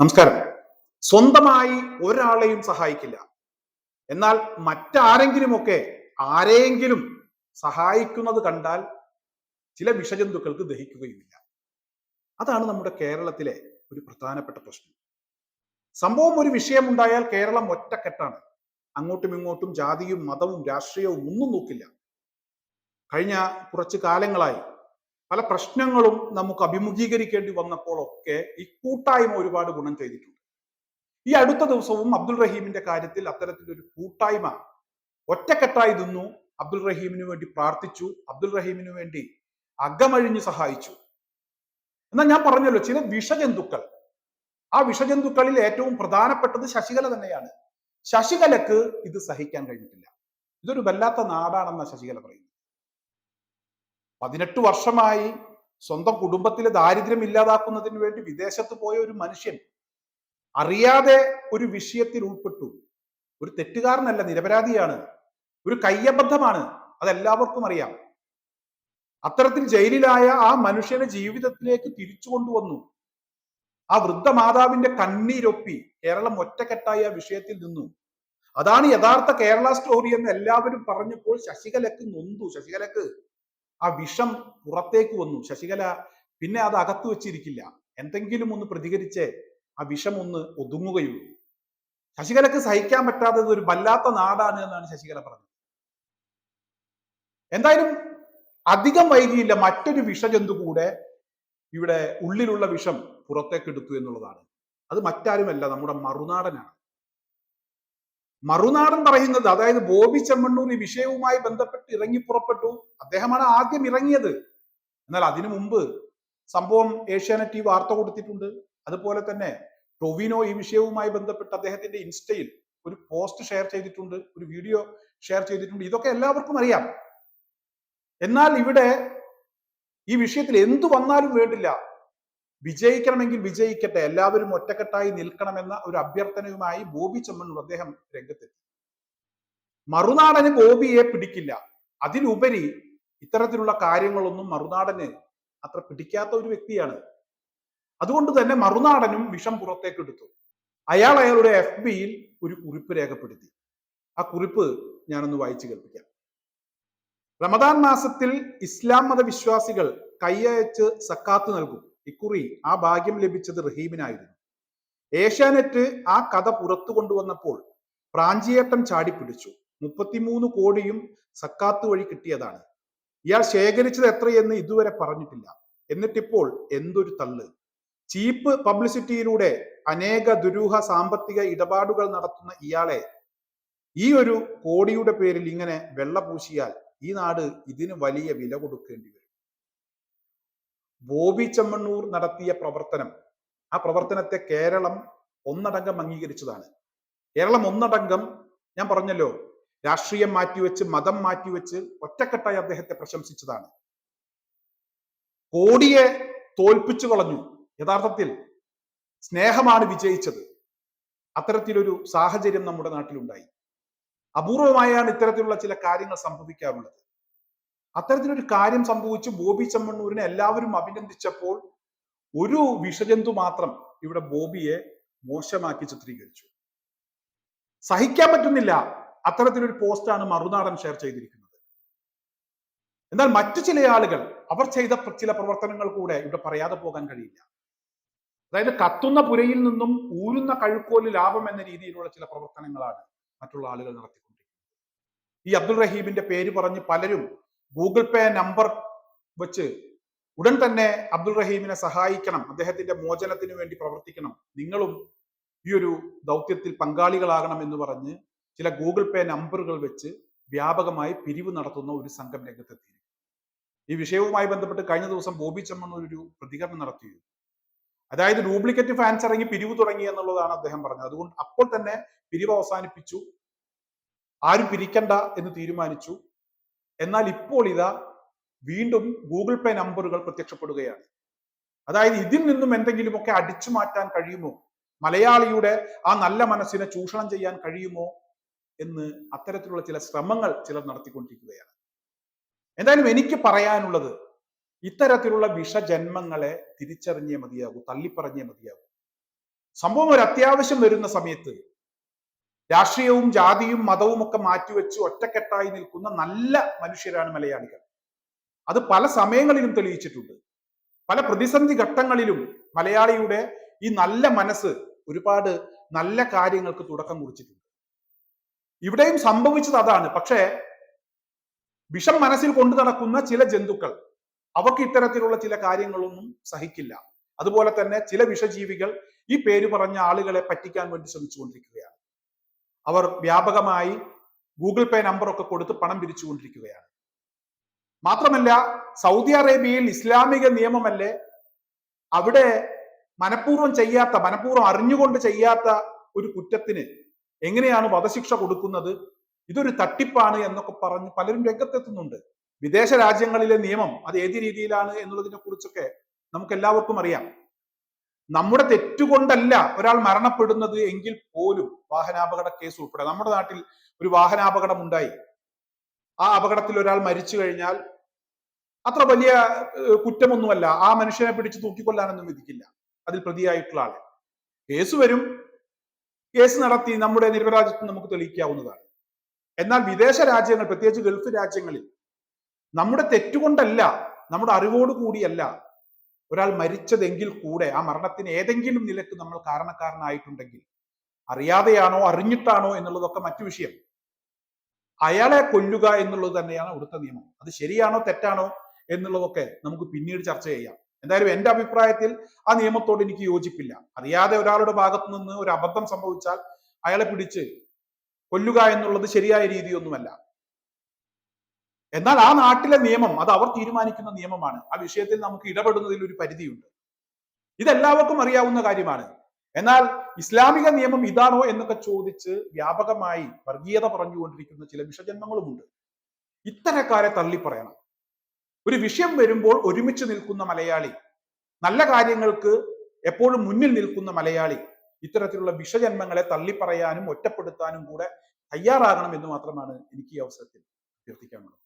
നമസ്കാരം. സ്വന്തമായി ഒരാളെയും സഹായിക്കില്ല. എന്നാൽ മറ്റാരെങ്കിലുമൊക്കെ ആരെയെങ്കിലും സഹായിക്കുന്നത് കണ്ടാൽ ചില വിഷജന്തുക്കൾക്ക് ദഹിക്കുകയുമില്ല. അതാണ് നമ്മുടെ കേരളത്തിലെ ഒരു പ്രധാനപ്പെട്ട പ്രശ്നം. സംഭവം ഒരു വിഷയമുണ്ടായാൽ കേരളം ഒറ്റക്കെട്ടാണ്. അങ്ങോട്ടും ഇങ്ങോട്ടും ജാതിയും മതവും രാഷ്ട്രീയവും ഒന്നും നോക്കില്ല. കഴിഞ്ഞ കുറച്ച് കാലങ്ങളായി പല പ്രശ്നങ്ങളും നമുക്ക് അഭിമുഖീകരിക്കേണ്ടി വന്നപ്പോഴൊക്കെ ഈ കൂട്ടായ്മ ഒരുപാട് ഗുണം ചെയ്തിട്ടുണ്ട്. ഈ അടുത്ത ദിവസവും അബ്ദുൾ റഹീമിന്റെ കാര്യത്തിൽ അത്തരത്തിലൊരു കൂട്ടായ്മ ഒറ്റക്കെട്ടായി നിന്നു. അബ്ദുൾ റഹീമിന് വേണ്ടി പ്രാർത്ഥിച്ചു. അബ്ദുൾ റഹീമിന് വേണ്ടി അകമഴിഞ്ഞ് സഹായിച്ചു. എന്നാൽ ഞാൻ പറഞ്ഞല്ലോ ചില വിഷജന്തുക്കൾ. ആ വിഷജന്തുക്കളിൽ ഏറ്റവും പ്രധാനപ്പെട്ടത് ശശികല തന്നെയാണ്. ശശികലക്ക് ഇത് സഹിക്കാൻ കഴിഞ്ഞിട്ടില്ല. ഇതൊരു വല്ലാത്ത നാടാണെന്ന ശശികല പറയുന്നത്. പതിനെട്ട് വർഷമായി സ്വന്തം കുടുംബത്തിലെ ദാരിദ്ര്യം ഇല്ലാതാക്കുന്നതിന് വേണ്ടി വിദേശത്ത് പോയ ഒരു മനുഷ്യൻ അറിയാതെ ഒരു വിഷയത്തിൽ ഉൾപ്പെട്ടു. ഒരു തെറ്റുകാരനല്ല നിരപരാധിയാണ്. ഒരു കയ്യബദ്ധമാണ് അതെല്ലാവർക്കും അറിയാം. അത്തരത്തിൽ ജയിലിലായ ആ മനുഷ്യനെ ജീവിതത്തിലേക്ക് തിരിച്ചു കൊണ്ടുവന്നു. ആ വൃദ്ധ മാതാവിന്റെ കണ്ണീരൊപ്പി കേരളം ഒറ്റക്കെട്ടായി ആ വിഷയത്തിൽ നിന്നു. അതാണ് യഥാർത്ഥ കേരള സ്റ്റോറി എന്ന് എല്ലാവരും പറഞ്ഞപ്പോൾ ശശികലക്ക് നൊന്തു. ശശികലക്ക് ആ വിഷം പുറത്തേക്ക് വന്നു. ശശികല പിന്നെ അത് അകത്തു വെച്ചിരിക്കില്ല. എന്തെങ്കിലും ഒന്ന് പ്രതികരിച്ച് ആ വിഷം ഒന്ന് ഒതുങ്ങുകയുള്ളൂ. ശശികലക്ക് സഹിക്കാൻ പറ്റാത്തത് ഒരു വല്ലാത്ത നാടാണ് എന്നാണ് ശശികല പറഞ്ഞത്. എന്തായാലും അധികം വൈകിയില്ല. മറ്റൊരു വിഷജന്തു കൂടെ ഇവിടെ ഉള്ളിലുള്ള വിഷം പുറത്തേക്ക് എടുത്തു എന്നുള്ളതാണ്. അത് മറ്റാരുമല്ല നമ്മുടെ മറുനാടനാണ്. മറുനാടൻ പറയുന്നത് അതായത് ബോബി ചെമ്മണ്ണൂർ ഈ വിഷയവുമായി ബന്ധപ്പെട്ട് ഇറങ്ങി പുറപ്പെട്ടു. അദ്ദേഹമാണ് ആദ്യം ഇറങ്ങിയത്. എന്നാൽ അതിനു മുമ്പ് സംഭവം ഏഷ്യാനെറ്റ് ഈ വാർത്ത കൊടുത്തിട്ടുണ്ട്. അതുപോലെ തന്നെ ടൊവിനോ ഈ വിഷയവുമായി ബന്ധപ്പെട്ട് അദ്ദേഹത്തിന്റെ ഇൻസ്റ്റയിൽ ഒരു പോസ്റ്റ് ഷെയർ ചെയ്തിട്ടുണ്ട് ഒരു വീഡിയോ ഷെയർ ചെയ്തിട്ടുണ്ട്. ഇതൊക്കെ എല്ലാവർക്കും അറിയാം. എന്നാൽ ഇവിടെ ഈ വിഷയത്തിൽ എന്തു വന്നാലും വേണ്ടില്ല. വിജയിക്കണമെങ്കിൽ വിജയിക്കട്ടെ എല്ലാവരും ഒറ്റക്കെട്ടായി നിൽക്കണമെന്ന ഒരു അഭ്യർത്ഥനയുമായി ബോബി ചെമ്മണ്ണൂർ അദ്ദേഹം രംഗത്തെത്തി. മറുനാടന് ബോബിയെ പിടിക്കില്ല. അതിലുപരി ഇത്തരത്തിലുള്ള കാര്യങ്ങളൊന്നും മറുനാടന് അത്ര പിടിക്കാത്ത ഒരു വ്യക്തിയാണ്. അതുകൊണ്ട് തന്നെ മറുനാടനും വിഷം പുറത്തേക്ക് എടുത്തു. അയാൾ അയാളുടെ എഫ് ബിയിൽ ഒരു കുറിപ്പ് രേഖപ്പെടുത്തി. ആ കുറിപ്പ് ഞാനൊന്ന് വായിച്ചു കേൾപ്പിക്കാം. റമദാൻ മാസത്തിൽ ഇസ്ലാം മത വിശ്വാസികൾ കൈയയച്ച് സക്കാത്ത് നൽകും. ഇക്കുറി ആ ഭാഗ്യം ലഭിച്ചത് റഹീമിനായിരുന്നു. ഏഷ്യാനെറ്റ് ആ കഥ പുറത്തു കൊണ്ടുവന്നപ്പോൾ പ്രാഞ്ചിയേട്ടം ചാടിപ്പിടിച്ചു. മുപ്പത്തിമൂന്ന് കോടിയും സക്കാത്ത് വഴി കിട്ടിയതാണ്. ഇയാൾ ശേഖരിച്ചത് എത്രയെന്ന് ഇതുവരെ പറഞ്ഞിട്ടില്ല. എന്നിട്ടിപ്പോൾ എന്തൊരു തള്ള്. ചീപ്പ് പബ്ലിസിറ്റിയിലൂടെ അനേക ദുരൂഹ സാമ്പത്തിക ഇടപാടുകൾ നടത്തുന്ന ഇയാളെ ഈ ഒരു കോടിയുടെ പേരിൽ ഇങ്ങനെ വെള്ള പൂശിയാൽ ഈ നാട് ഇതിന് വലിയ വില കൊടുക്കേണ്ടി വരും. ബോബി ചെമ്മണ്ണൂർ നടത്തിയ പ്രവർത്തനം. ആ പ്രവർത്തനത്തെ കേരളം ഒന്നടങ്കം അംഗീകരിച്ചതാണ്. കേരളം ഒന്നടങ്കം ഞാൻ പറഞ്ഞല്ലോ രാഷ്ട്രീയം മാറ്റിവെച്ച് മതം മാറ്റിവെച്ച് ഒറ്റക്കെട്ടായി അദ്ദേഹത്തെ പ്രശംസിച്ചതാണ്. കോടിയെ തോൽപ്പിച്ചു കളഞ്ഞു. യഥാർത്ഥത്തിൽ സ്നേഹമാണ് വിജയിച്ചത്. അത്തരത്തിലൊരു സാഹചര്യം നമ്മുടെ നാട്ടിലുണ്ടായി. അപൂർവമായാണ് ഇത്തരത്തിലുള്ള ചില കാര്യങ്ങൾ സംഭവിക്കാറുള്ളത്. അത്തരത്തിലൊരു കാര്യം സംഭവിച്ചു ബോബി ചെമ്മണ്ണൂരിനെ എല്ലാവരും അഭിനന്ദിച്ചപ്പോൾ ഒരു വിഷജന്തു മാത്രം ഇവിടെ ബോബിയെ മോശമാക്കി ചിത്രീകരിച്ചു. സഹിക്കാൻ പറ്റുന്നില്ല അത്തരത്തിലൊരു പോസ്റ്റാണ് മറുനാടൻ ഷെയർ ചെയ്തിരിക്കുന്നത്. എന്നാൽ മറ്റു ചില ആളുകൾ അവർ ചെയ്ത ചില പ്രവർത്തനങ്ങൾ കൂടെ ഇവിടെ പറയാതെ പോകാൻ കഴിയില്ല. അതായത് കത്തുന്ന പുരയിൽ നിന്നും ഊരുന്ന കഴുക്കോൽ ലാഭം എന്ന രീതിയിലുള്ള ചില പ്രവർത്തനങ്ങളാണ് മറ്റുള്ള ആളുകൾ നടത്തിക്കൊണ്ടിരിക്കുന്നത്. ഈ അബ്ദുൾ റഹീമിന്റെ പേര് പറഞ്ഞ് പലരും ഗൂഗിൾ പേ നമ്പർ വെച്ച് ഉടൻ തന്നെ അബ്ദുൾ റഹീമിനെ സഹായിക്കണം. അദ്ദേഹത്തിന്റെ മോചനത്തിന് വേണ്ടി പ്രവർത്തിക്കണം. നിങ്ങളും ഈ ഒരു ദൗത്യത്തിൽ പങ്കാളികളാകണം എന്ന് പറഞ്ഞ് ചില ഗൂഗിൾ പേ നമ്പറുകൾ വെച്ച് വ്യാപകമായി പിരിവ് നടത്തുന്ന ഒരു സംഘം രംഗത്തെത്തി ഈ വിഷയവുമായി ബന്ധപ്പെട്ട് കഴിഞ്ഞ ദിവസം ബോബി ചെമ്മണ്ണൂർ ഒരു പ്രതികരണം നടത്തിയിരുന്നു അതായത് ഡ്യൂപ്ലിക്കേറ്റ് ഫാൻസ് ഇറങ്ങി പിരിവ് തുടങ്ങി എന്നുള്ളതാണ് അദ്ദേഹം പറഞ്ഞത്. അതുകൊണ്ട് അപ്പോൾ തന്നെ പിരിവ് അവസാനിപ്പിച്ചു. ആരും പിരിക്കണ്ട എന്ന് തീരുമാനിച്ചു. എന്നാൽ ഇപ്പോൾ ഇതാ വീണ്ടും ഗൂഗിൾ പേ നമ്പറുകൾ പ്രത്യക്ഷപ്പെടുകയാണ്. അതായത് ഇതിൽ നിന്നും എന്തെങ്കിലുമൊക്കെ അടിച്ചു മാറ്റാൻ കഴിയുമോ? മലയാളിയുടെ ആ നല്ല മനസ്സിനെ ചൂഷണം ചെയ്യാൻ കഴിയുമോ? എന്ന് അത്തരത്തിലുള്ള ചില ശ്രമങ്ങൾ ചിലർ നടത്തിക്കൊണ്ടിരിക്കുകയാണ്. എന്തായാലും എനിക്ക് പറയാനുള്ളത് ഇത്തരത്തിലുള്ള വിഷജന്മങ്ങളെ തിരിച്ചറിഞ്ഞേ മതിയാകൂ തള്ളിപ്പറഞ്ഞേ മതിയാകൂ. സംഭവം ഒരു അത്യാവശ്യം വരുന്ന സമയത്ത് രാഷ്ട്രീയവും ജാതിയും മതവും ഒക്കെ മാറ്റിവെച്ച് ഒറ്റക്കെട്ടായി നിൽക്കുന്ന നല്ല മനുഷ്യരാണ് മലയാളികൾ. അത് പല സമയങ്ങളിലും തെളിയിച്ചിട്ടുണ്ട്. പല പ്രതിസന്ധി ഘട്ടങ്ങളിലും മലയാളിയുടെ ഈ നല്ല മനസ്സ് ഒരുപാട് നല്ല കാര്യങ്ങൾക്ക് തുടക്കം കുറിച്ചിട്ടുണ്ട്. ഇവിടെയും സംഭവിച്ചത് അതാണ്. പക്ഷേ വിഷം മനസ്സിൽ കൊണ്ടു നടക്കുന്ന ചില ജന്തുക്കൾ അവർക്ക് ഇത്തരത്തിലുള്ള ചില കാര്യങ്ങളൊന്നും സഹിക്കില്ല. അതുപോലെ തന്നെ ചില വിഷജീവികൾ ഈ പേര് പറഞ്ഞ ആളുകളെ പറ്റിക്കാൻ വേണ്ടി ശ്രമിച്ചുകൊണ്ടിരിക്കുകയാണ്. അവർ വ്യാപകമായി ഗൂഗിൾ പേ നമ്പർ ഒക്കെ കൊടുത്ത് പണം പിരിച്ചുകൊണ്ടിരിക്കുകയാണ്. മാത്രമല്ല സൗദി അറേബ്യയിൽ ഇസ്ലാമിക നിയമമല്ലേ? അവിടെ മനഃപൂർവം ചെയ്യാത്ത മനഃപൂർവം അറിഞ്ഞുകൊണ്ട് ചെയ്യാത്ത ഒരു കുറ്റത്തിന് എങ്ങനെയാണ് വധശിക്ഷ കൊടുക്കുന്നത്? ഇതൊരു തട്ടിപ്പാണ് എന്നൊക്കെ പറഞ്ഞ് പലരും രംഗത്തെത്തുന്നുണ്ട്. വിദേശ രാജ്യങ്ങളിലെ നിയമം അത് ഏത് രീതിയിലാണ് എന്നുള്ളതിനെ കുറിച്ചൊക്കെ നമുക്ക് എല്ലാവർക്കും അറിയാം. നമ്മുടെ തെറ്റുകൊണ്ടല്ല ഒരാൾ മരണപ്പെടുന്നത് എങ്കിൽ പോലും വാഹനാപകട കേസ് ഉൾപ്പെടെ. നമ്മുടെ നാട്ടിൽ ഒരു വാഹനാപകടം ഉണ്ടായി. ആ അപകടത്തിൽ ഒരാൾ മരിച്ചു കഴിഞ്ഞാൽ അത്ര വലിയ കുറ്റമൊന്നുമല്ല. ആ മനുഷ്യനെ പിടിച്ച് തൂക്കിക്കൊല്ലാനൊന്നും വിധിക്കില്ല. അതിൽ പ്രതിയായിട്ടുള്ള ആളെ. കേസ് വരും. കേസ് നടത്തി നമ്മുടെ നിരപരാധിത്വം നമുക്ക് തെളിയിക്കാവുന്നതാണ്. എന്നാൽ വിദേശ രാജ്യങ്ങൾ പ്രത്യേകിച്ച് ഗൾഫ് രാജ്യങ്ങളിൽ നമ്മുടെ തെറ്റുകൊണ്ടല്ല നമ്മുടെ അറിവോട് കൂടിയല്ല ഒരാൾ മരിച്ചതെങ്കിൽ കൂടെ ആ മരണത്തിന് ഏതെങ്കിലും നിലയ്ക്ക് നമ്മൾ കാരണക്കാരനായിട്ടുണ്ടെങ്കിൽ അറിയാതെയാണോ അറിഞ്ഞിട്ടാണോ എന്നുള്ളതൊക്കെ മറ്റു വിഷയം. അയാളെ കൊല്ലുക എന്നുള്ളത് തന്നെയാണ് അവിടുത്തെ നിയമം. അത് ശരിയാണോ തെറ്റാണോ എന്നുള്ളതൊക്കെ നമുക്ക് പിന്നീട് ചർച്ച ചെയ്യാം. എന്തായാലും എന്റെ അഭിപ്രായത്തിൽ ആ നിയമത്തോട് എനിക്ക് യോജിപ്പില്ല. അറിയാതെ ഒരാളുടെ ഭാഗത്തു നിന്ന് ഒരു അബദ്ധം സംഭവിച്ചാൽ അയാളെ പിടിച്ച് കൊല്ലുക എന്നുള്ളത് ശരിയായ രീതിയൊന്നുമല്ല. എന്നാൽ ആ നാട്ടിലെ നിയമം അത് അവർ തീരുമാനിക്കുന്ന നിയമമാണ്. ആ വിഷയത്തിൽ നമുക്ക് ഇടപെടുന്നതിൽ ഒരു പരിധിയുണ്ട്. ഇതെല്ലാവർക്കും അറിയാവുന്ന കാര്യമാണ്. എന്നാൽ ഇസ്ലാമിക നിയമം ഇതാണോ എന്നൊക്കെ ചോദിച്ച് വ്യാപകമായി വർഗീയത പറഞ്ഞുകൊണ്ടിരിക്കുന്ന ചില വിഷജന്മങ്ങളുമുണ്ട്. ഇത്തരക്കാരെ തള്ളിപ്പറയണം. ഒരു വിഷയം വരുമ്പോൾ ഒരുമിച്ച് നിൽക്കുന്ന മലയാളി നല്ല കാര്യങ്ങൾക്ക് എപ്പോഴും മുന്നിൽ നിൽക്കുന്ന മലയാളി ഇത്തരത്തിലുള്ള വിഷജന്മങ്ങളെ തള്ളിപ്പറയാനും ഒറ്റപ്പെടുത്താനും കൂടെ തയ്യാറാകണം എന്ന് മാത്രമാണ് എനിക്ക് ഈ അവസരത്തിൽ അഭ്യർത്ഥിക്കാനുള്ളത്.